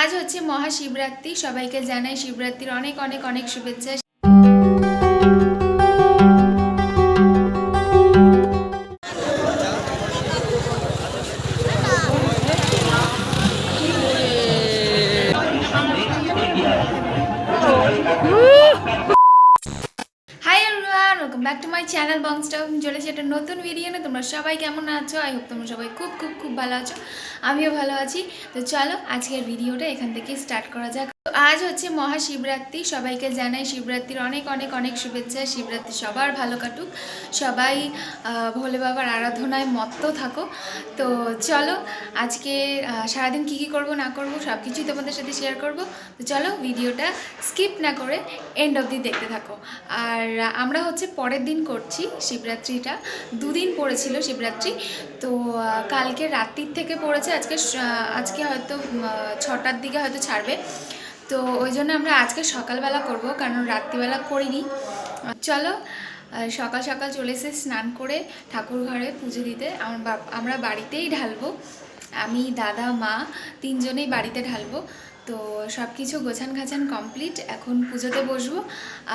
আজ হচ্ছে মহাশিবরাত্রি। সবাইকে জানাই শিবরাত্রির অনেক অনেক অনেক শুভেচ্ছা। সবাই কেমন আছো? আই হোপ তোমরা সবাই খুব খুব খুব ভালো আছো। আমিও ভালো আছি। তো চলো, আজকের ভিডিওটা এখান থেকে স্টার্ট করা যাক। আজ হচ্ছে মহাশিবরাত্রি। সবাইকে জানাই শিবরাত্রির অনেক অনেক অনেক শুভেচ্ছা। শিবরাত্রি সবার ভালো কাটুক। সবাই ভোলে বাবার আরাধনায় মত্ত থাকো। তো চলো, আজকে সারাদিন কী কী করব, না করব সব কিছুই তোমাদের সাথে শেয়ার করব। তো চলো, ভিডিওটা স্কিপ না করে এন্ড অবধি দেখতে থাকো। আর আমরা হচ্ছে পরের দিন করছি শিবরাত্রিটা। দুদিন পড়েছিল শিবরাত্রি। তো কালকে রাত্রির থেকে পড়েছে। আজকে আজকে হয়তো ছটার দিকে হয়তো ছাড়বে। তো ওই জন্য আমরা আজকে সকালবেলা করব, কারণ রাত্রিবেলা করিনি। চলো সকাল সকাল চলে এসে স্নান করে ঠাকুর ঘরে পুজো দিতে। আমার আমরা বাড়িতেই ঢালবো। আমি, দাদা, মা তিনজনেই বাড়িতে ঢালবো। তো সব কিছু গোছান গাছান কমপ্লিট। এখন পুজোতে বসবো।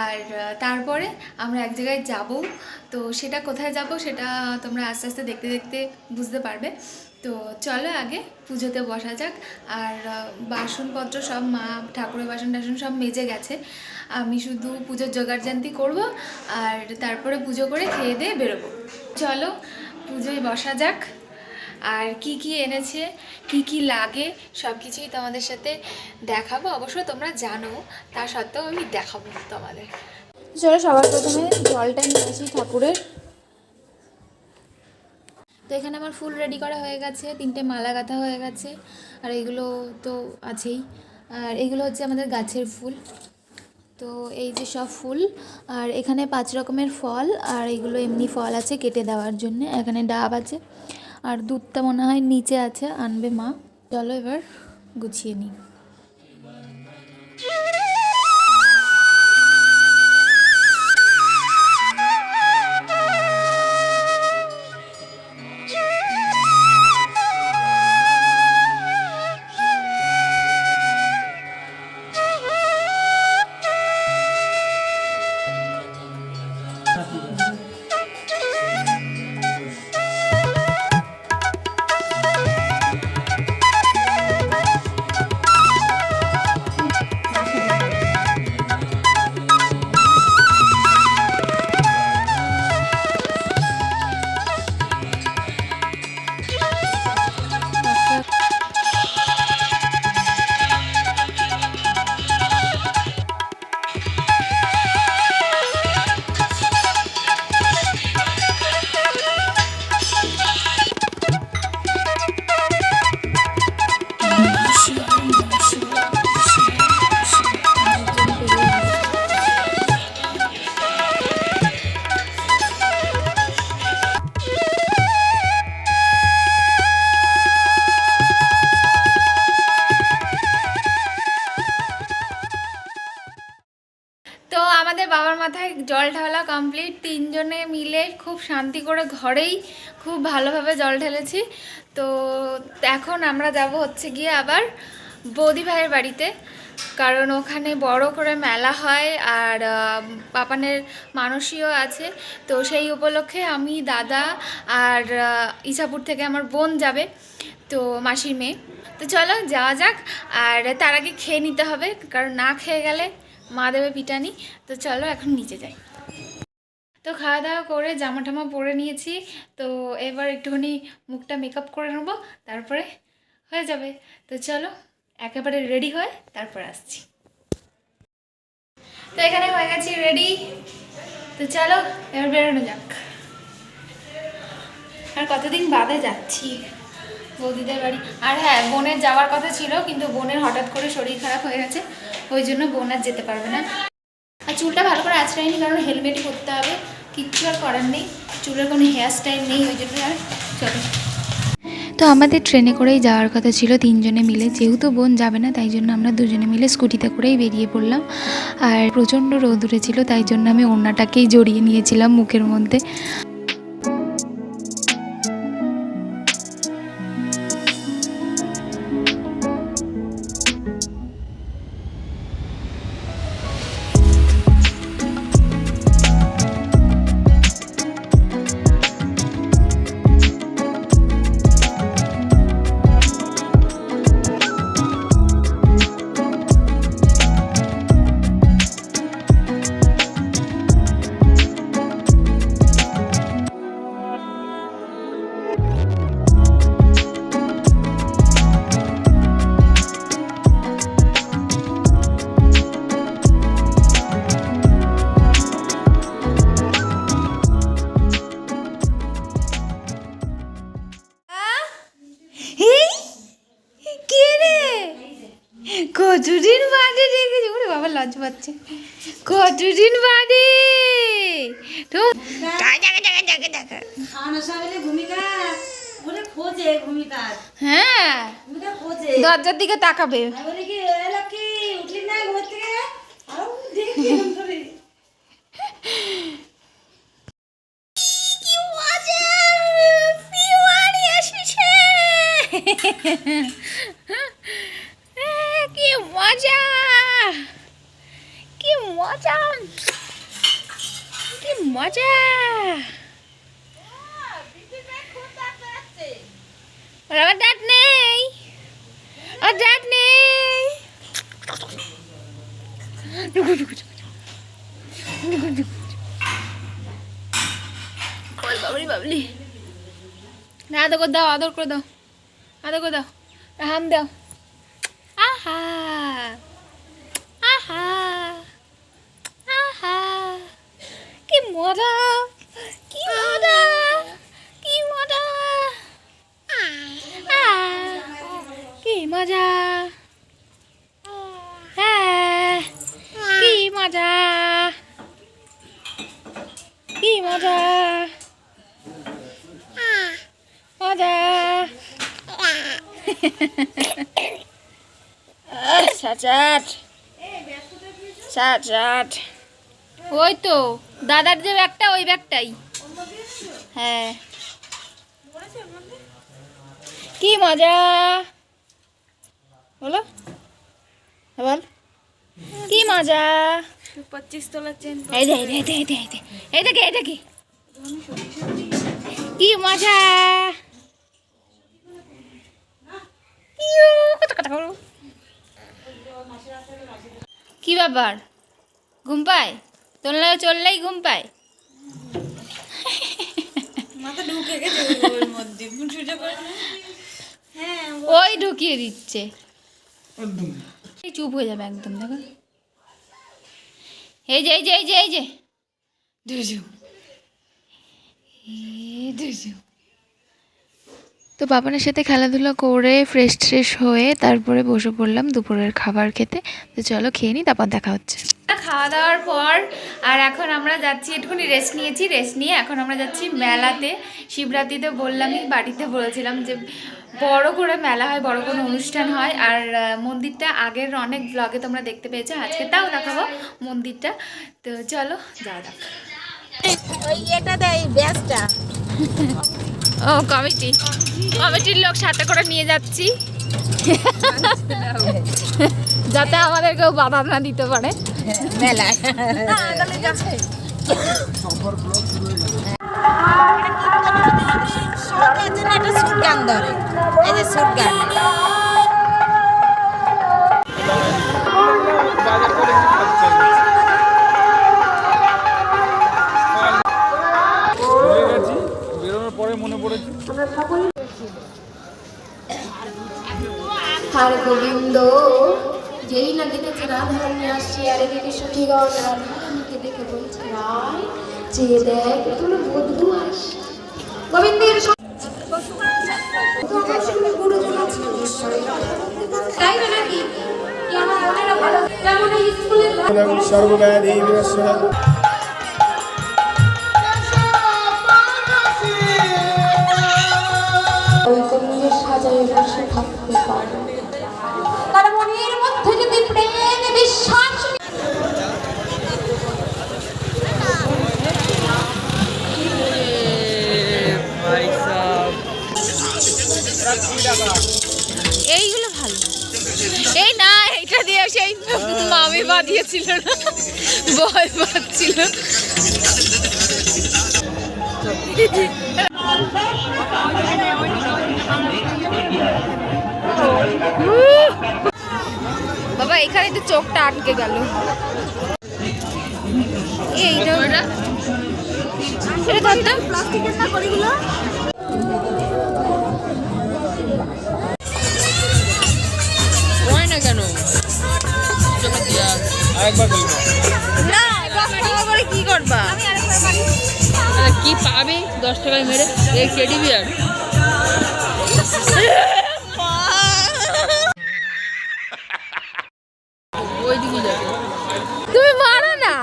আর তারপরে আমরা এক জায়গায় যাব। তো সেটা কোথায় যাব সেটা তোমরা আস্তে আস্তে দেখতে দেখতে বুঝতে পারবে। তো চলো আগে পুজোতে বসা যাক। আর বাসনপত্র সব মা, ঠাকুরের বাসন টাসন সব মেজে গেছে। আমি শুধু পুজোর জোগাড় জোগাড়জান্তি করব আর তারপরে পুজো করে খেয়ে দিয়ে বেরোবো। চলো পুজোয় বসা যাক। আর কি কি এনেছে, কি কি লাগে, সব কিছুই তোমাদের সাথে দেখাবো। অবশ্য তোমরা জানো, তা সত্ত্বেও আমি দেখাবো তোমাদের। চলো সবার প্রথমে জলটা নিয়েছি ঠাকুরের। তো এখানে আমার ফুল রেডি করা হয়ে গেছে, তিনটে মালা গাঁথা হয়ে গেছে, আর এগুলো তো আছেই। আর এগুলো হচ্ছে আমাদের গাছের ফুল। তো এই যে সব ফুল, আর এখানে পাঁচ রকমের ফল, আর এগুলো এমনি ফল আছে কেটে দেওয়ার জন্য, এখানে ডাব আছে, আর দুধটা মনে হয় নিচে আছে, আনবে মা। চলো এবার গুছিয়ে নিই। মাথায় জল ঢালা কমপ্লিট তিনজনে মিলে খুব শান্তি করে ঘরেই খুব ভালোভাবে জল ঢেলেছি। তো এখন আমরা যাব হচ্ছে গিয়ে আবার বৌদি ভাইয়ের বাড়িতে। কারণ ওখানে বড় করে মেলা হয় আর পাপানের মানসীও আছে। তো সেই উপলক্ষে আমি, দাদা আর ইসাপুর থেকে আমার বোন যাবে, তো মাসির মেয়ে। তো চলো যাওয়া যাক। আর তার আগে খেয়ে নিতে হবে, কারণ না খেয়ে গেলে মা দেবে পিটানি, তো চলো এখন নিচে যাই। তো খাওয়া দাওয়া করে জামা টামা পরে নিয়েছি, তো এবার একটুখানি মুখটা মেকআপ করে নেব, তারপরে হয়ে যাবে। তো চলো, একেবারে রেডি হয়ে তারপর আসছি। তো এখানে হয়ে গেছি রেডি তো চলো এবার বেরোনো যাক। আর কতদিন বাদে যাচ্ছি বৌদিদের বাড়ি। আর হ্যাঁ বোনের যাওয়ার কথা ছিল, কিন্তু বোনের হঠাৎ করে শরীর খারাপ হয়ে গেছে ওই জন্য বোন আর যেতে পারবে না। আর চুলটা ভালো করে আঁচড়াইনি কারণ হেলমেটই করতে হবে। কিচ্ছু আর করার নেই। চুলের কোনো হেয়ার স্টাইল নেই, ওই জন্য আর চলো। তো আমাদের ট্রেনে করেই যাওয়ার কথা ছিল তিনজনে মিলে। যেহেতু বোন যাবে না, তাই জন্য আমরা দুজনে মিলে স্কুটিতে করেই বেরিয়ে পড়লাম। আর প্রচণ্ড রোদ উঠেছিল, তাই জন্য আমি ওড়নাটাকেই জড়িয়ে নিয়েছিলাম মুখের মধ্যে। সামনে ভূমিকা? বলে খোঁজে ভূমিকা। হ্যাঁ দরজার দিকে তাকাবে। আমি বলি কি এ লক্ষ্মী উঠলি না ঘুম থেকে আর দেখি এরম করে। কি মজা পিওয়ারি এসেছে কি মজা কি মজা কি মজা ওর আবার দাঁত নেই আর দাঁত নেই ওই বাবলি বাবলি। না, আদর করে দাও, আদর করে দাও। আদর করে দাও। হাম দাও। আহা। আহা। আহা। কি মজা। কি মজা। কি মজা। কি মজা হ্যাঁ কি মজা কি মজা মজা সাত সাত সাত সাত ওই তো দাদার যে ব্যাগটা ওই ব্যাগটাই। হ্যাঁ। কি মজা? বলো। বল। কি মজা? পঁচিশ তলার চেন এই দে এই দে এই দে এই দে। এই দেখে এই দেখে। কি মজা? ইউ, কথা কথা বলো। কি ব্যাপার? ঘুম পায়? তোর লাগে চললেই ঘুম পায়? হ্যাঁ ওই ঢুকিয়ে দিচ্ছে। এই চুপ হয়ে যাবে একদম দেখো। এই যে এই যে এই যে এই যে। দুজু এই দুজু তো বাবানের সাথে খেলাধুলা করে ফ্রেশ ট্রেশ হয়ে তারপরে বসে পড়লাম দুপুরের খাবার খেতে। তো চলো খেয়ে নিই তারপর দেখা হচ্ছে। খাওয়া দাওয়ার পর আর এখন আমরা যাচ্ছি একটুখানি রেস্ট নিয়েছি রেস্ট নিয়ে এখন আমরা যাচ্ছি মেলাতে। শিবরাত্রিতে বললামই বাড়িতে বলেছিলাম যে বড় করে মেলা হয় বড় কোনো অনুষ্ঠান হয়। আর মন্দিরটা আগের অনেক ব্লগে তোমরা দেখতে পেয়েছ আজকে তাও দেখাবো মন্দিরটা। তো চলো যাওয়া যাক। ওই এটা দেয় ব্যাসটা। ও কমিটি। কমিটির লোক সাথে করে নিয়ে যাচ্ছি। যাতে আমাদের কেউ বাধা না দিতে পারে। মেলায়। বাজার করে আর গোবিন্দ। যেই না দেখেছে রাধারানী আসছে, আর এদিকে সখীগণ রাধারানীকে দেখে বলছে, রায়, চেয়ে দেখ, তোর বধু আসছে। গোবিন্দের। তাই না এইগুলো ভালো। এই না এটা দিয়ে সেই মামি বাঁধিয়েছিল না ভয় পাচ্ছিল বাবা এখানে তো চোখটা আটকে গেল। এইটা ধরতাম প্লাস্টিকের না করিগুলো না কেন? কি করবা? কি পাবে? দশ টাকায় মেরে। এই কেডি আর। তুমি মারো না।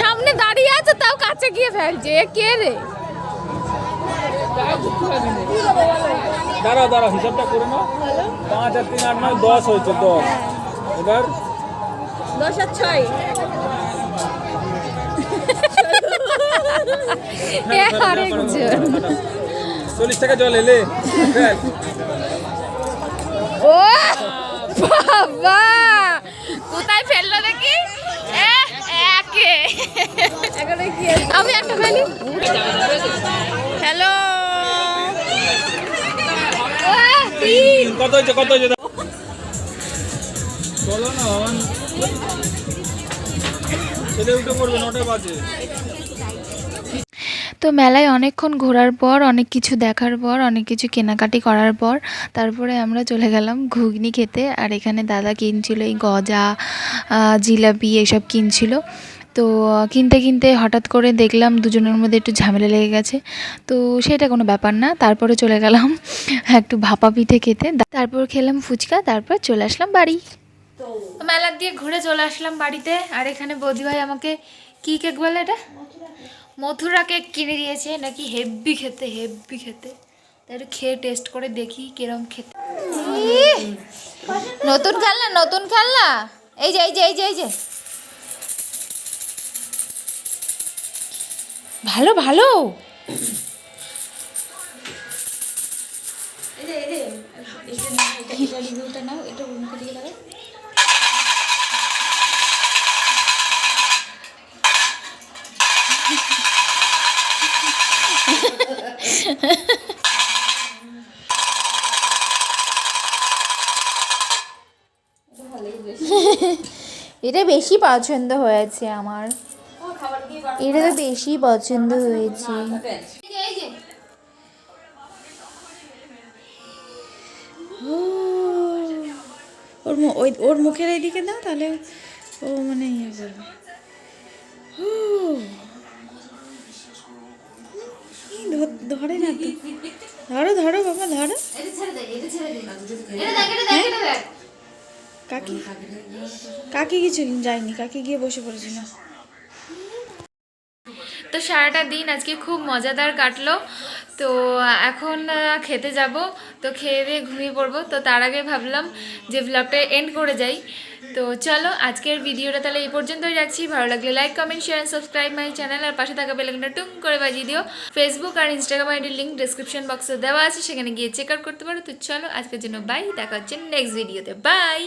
সামনে দাঁড়িয়ে আছে তাও কাছে গিয়ে ফেলছে। কে রে? দাঁড়াও দাঁড়াও হিসাবটা করে নাও। পাঁচ আর তিন আট নয় দশ হয়েছে দশ। এবার দশ আর ছয়। চল্লিশ টাকা জল এলে? ও বাবা! কোথায় ফেলল দেখি? একে। আমি একটা ফেলি? হ্যালো তিন কত হয়েছে কত হয়েছে? চলো না ছেলে উঠে পড়বে নটা বাজে। তো মেলায় অনেকক্ষণ ঘোরার পর অনেক কিছু দেখার পর অনেক কিছু কেনাকাটি করার পর তারপরে আমরা চলে গেলাম ঘুগনি খেতে। আর এখানে দাদা কিনছিল এই গজা জিলাপি এসব কিনছিল। তো কিনতে কিনতে হঠাৎ করে দেখলাম দুজনের মধ্যে একটু ঝামেলা লেগে গেছে। তো সেটা কোনো ব্যাপার না। তারপরে চলে গেলাম একটু ভাপা পিঠে খেতে। তারপর খেলাম ফুচকা তারপর চলে আসলাম বাড়ি। মেলার দিয়ে ঘুরে চলে আসলাম বাড়িতে। আর এখানে বৌদিভাই আমাকে কি কেক বলে এটা? মথুরা কেক কিনে দিয়েছে নাকি হেভি খেতে হেভি খেতে। তাই একটু খেয়ে টেস্ট করে দেখি কিরম খেতে। নতুন খেলনা নতুন খেলনা। এই যে এই যে এই যে এই যে। ভালো ভালো। এটা বেশি পছন্দ হয়েছে আমার। এটা তো বেশি পছন্দ হয়েছে। ওর ওই ওর মুখের এইদিকে দাও, তাহলে ও মানে ইয়ে করবে। ধর- না তো। ধরো ধরো বাবা, ধরো। কাকি? কাকি কিছু যায়নি, কাকি গিয়ে বসে পড়েছিল। তো সারাটা দিন আজকে খুব মজাদার কাটলো। তো এখন খেতে যাব। তো খেয়ে দিয়ে ঘুমিয়ে পড়ব। তো তার আগে ভাবলাম যে ব্লগটা এন্ড করে যাই। তো চলো, আজকের ভিডিওটা তাহলে এই পর্যন্তই রাখছি। ভালো লাগলে like comment share and subscribe my channel আর পাশে থাকা বেলাকনটা টুং করে বাজিয়ে দিও। ফেসবুক আর ইনস্টাগ্রাম আইডির লিঙ্ক ডিসক্রিপশন বক্সে দেওয়া আছে। সেখানে গিয়ে চেক আউট করতে পারো। তো চলো, আজকের জন্য বাই দেখা হচ্ছে নেক্সট ভিডিওতে বাই